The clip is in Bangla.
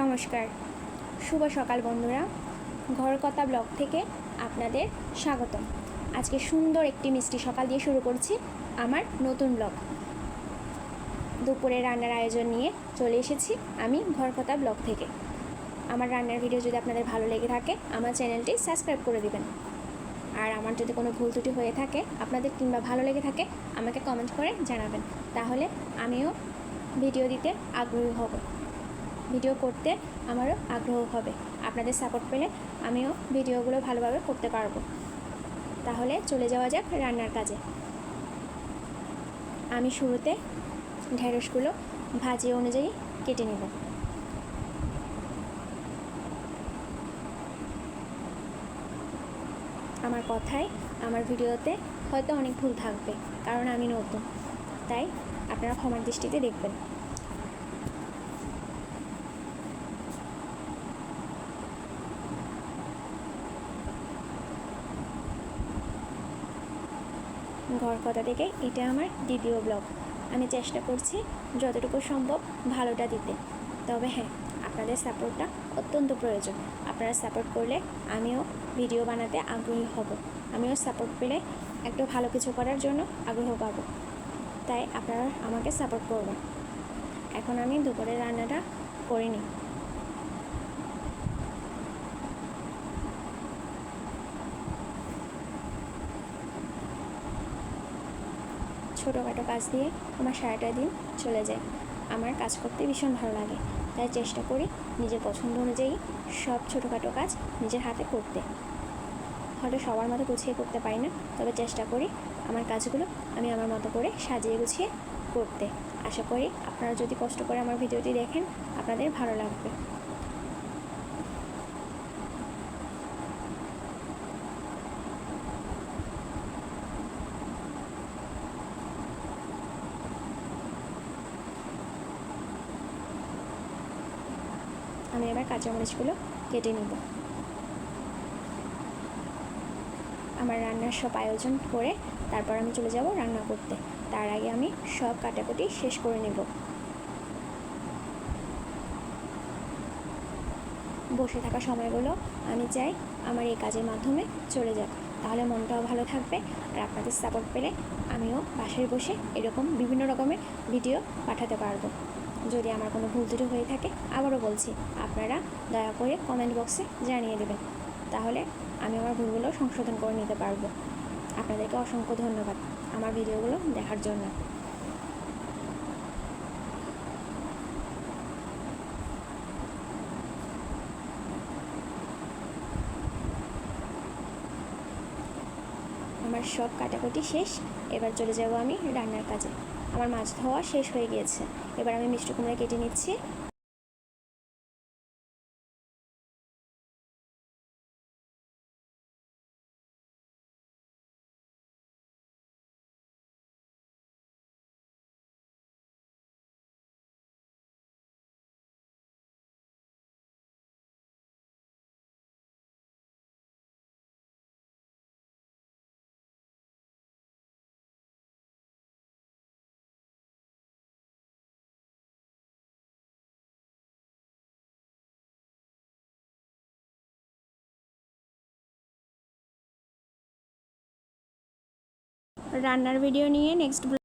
নমস্কার। শুভ সকাল বন্ধুরা। ঘর কথা ব্লগ থেকে আপনাদের স্বাগতম। আজকে সুন্দর একটি মিষ্টি সকাল দিয়ে শুরু করছি আমার নতুন ব্লগ। দুপুরে রান্নার আয়োজন নিয়ে চলে এসেছি আমি ঘর কথা ব্লগ থেকে। আমার রান্নার ভিডিও যদি আপনাদের ভালো লেগে থাকে, আমার চ্যানেলটি সাবস্ক্রাইব করে দিবেন। আর আমার যদি কোনো ভুল ত্রুটি হয়ে থাকে, আপনাদের কিংবা ভালো লেগে থাকে, আমাকে কমেন্ট করে জানাবেন। তাহলে আমিও ভিডিও দিতে আগ্রহী হব। ভিডিও করতে আমারও আগ্রহ হবে। আপনাদের সাপোর্ট পেলে আমিও ভিডিওগুলো ভালোভাবে করতে পারব। তাহলে চলে যাওয়া যাক রান্নার কাজে। আমি শুরুতে ঢেঁড়সগুলো ভাজি অনুযায়ী কেটে নেব। আমার কথায় আমার ভিডিওতে হয়তো অনেক ভুল থাকবে, কারণ আমি নতুন। তাই আপনারা ক্ষমার দৃষ্টিতে দেখবেন। ঘর কথা থেকে এটা আমার দ্বিতীয় ব্লগ। আমি চেষ্টা করছি যতটুকু সম্ভব ভালোটা দিতে। তবে হ্যাঁ আপনাদের সাপোর্টটা অত্যন্ত প্রয়োজন। আপনারা সাপোর্ট করলে আমিও ভিডিও বানাতে আগ্রহী হব। আমিও সাপোর্ট পেলে একটু ভালো কিছু করার জন্য আগ্রহ পাবো। তাই আপনারা আমাকে সাপোর্ট করবেন। এখন আমি দুপুরের রান্নাটা করে নিই। ছোটোখাটো কাজ দিয়ে আমার সারাটা দিন চলে যায়। আমার কাজ করতে ভীষণ ভালো লাগে। তাই চেষ্টা করি নিজের পছন্দ অনুযায়ী সব ছোটোখাটো কাজ নিজের হাতে করতে। হয়তো সবার মতো গুছিয়ে করতে পারি না, তবে চেষ্টা করি আমার কাজগুলো আমি আমার মতো করে সাজিয়ে গুছিয়ে করতে। আশা করি আপনারা যদি কষ্ট করে আমার ভিডিওটি দেখেন, আপনাদের ভালো লাগবে। আমি এবার কাঁচামরিচগুলো কেটে নিব। আমার রান্নার সব আয়োজন করে তারপর আমি চলে যাব রান্না করতে। তার আগে আমি সব কাটাকুটি শেষ করে নেব। বসে থাকা সময়গুলো আমি চাই আমার এই কাজের মাধ্যমে চলে যাক। তাহলে মনটাও ভালো থাকবে আর আপনাদের সাপোর্ট পেলে আমিও বাসায় বসে এরকম বিভিন্ন রকমের ভিডিও পাঠাতে পারব। যদি আমার কোনো ভুল ত্রুটি হয়ে থাকে, আবারও বলছি, আপনারা দয়া করে কমেন্ট বক্সে জানিয়ে দেবেন। তাহলে আমি আমার ভুলগুলো সংশোধন করে নিতে পারব। আপনাদেরকে অসংখ্য ধন্যবাদ আমার ভিডিওগুলো দেখার জন্য। আমার সব কাটাকুটি শেষ, এবার চলে যাব আমি রান্নার কাজে। আমার মাছ ধোয়া শেষ হয়ে গিয়েছে। এবার আমি মিষ্টি কুমড়া কেটে নিচ্ছি। রান্নার ভিডিও নিয়ে নেক্সট